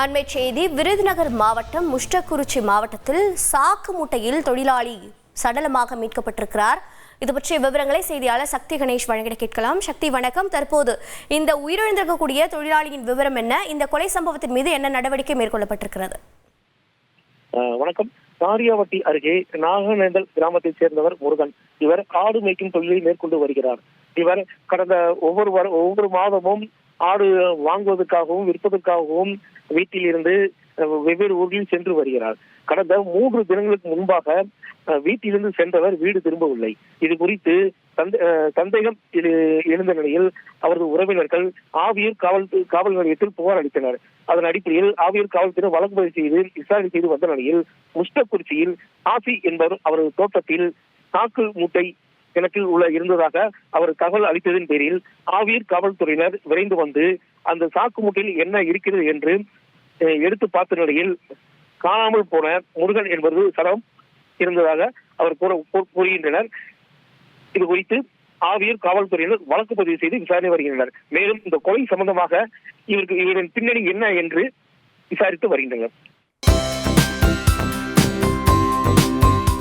அண்மை செய்தி விருதுநகர் மாவட்டம் முஷ்டக்குறிச்சி மாவட்டத்தில் சாக்கு மூட்டையில் தொழிலாளி சடலமாக மீட்கப்பட்டிருக்கிறார். இது பற்றிய விவரங்களை செய்தியாளர் சக்தி கணேஷ் வழங்கிட கேட்கலாம். சக்தி வணக்கம். தற்போது இந்த உயிரிழந்திருக்கக்கூடிய தொழிலாளியின் விவரம் என்ன? இந்த கொலை சம்பவத்தின் மீது என்ன நடவடிக்கை மேற்கொள்ளப்பட்டிருக்கிறது? வணக்கம். காரியாவட்டி அருகே நாகநேந்தல் கிராமத்தைச் சேர்ந்தவர் முருகன். இவர் ஆடு மேய்க்கும் தொழிலை மேற்கொண்டு வருகிறார். இவர் கடந்த ஒவ்வொரு ஒவ்வொரு மாதமும் ஆடு வாங்குவதற்காகவும் விற்பதற்காகவும் வீட்டில் இருந்து வெவ்வேறு ஊர்களில் சென்று வருகிறார். கடந்த மூன்று தினங்களுக்கு முன்பாக வீட்டிலிருந்து சென்றவர் வீடு திரும்பவில்லை. இது குறித்து அஹ், சந்தேகம் எழுந்த நிலையில் அவரது உறவினர்கள் ஆவியூர் காவல் காவல் நிலையத்தில் புகார் அளித்தனர். அதன் அடிப்படையில் ஆவியூர் காவல்துறை வழக்கு பதிவு செய்து விசாரணை செய்து வந்த நிலையில் முஷ்டக்குறிச்சியில் ஆசி என்பவர் அவரது தோட்டத்தில் தாக்கு மூட்டை கிணற்றில் உள்ள இருந்ததாக அவர் தகவல் அளித்ததின் பேரில் ஆவியூர் காவல்துறையினர் விரைந்து வந்து அந்த சாக்கு மூட்டையில் என்ன இருக்கிறது என்று எடுத்து பார்த்த நிலையில் காணாமல் போன முருகன் என்பது சடம் இருந்ததாக அவர் கூற- கூறுகின்றனர். இது குறித்து ஆவியூர் காவல்துறையினர் வழக்கு பதிவு செய்து விசாரணை வருகின்றனர். மேலும் இந்த கொலை சம்பந்தமாக இவருக்கு இவரின் பின்னணி என்ன என்று விசாரித்து வருகின்றனர்.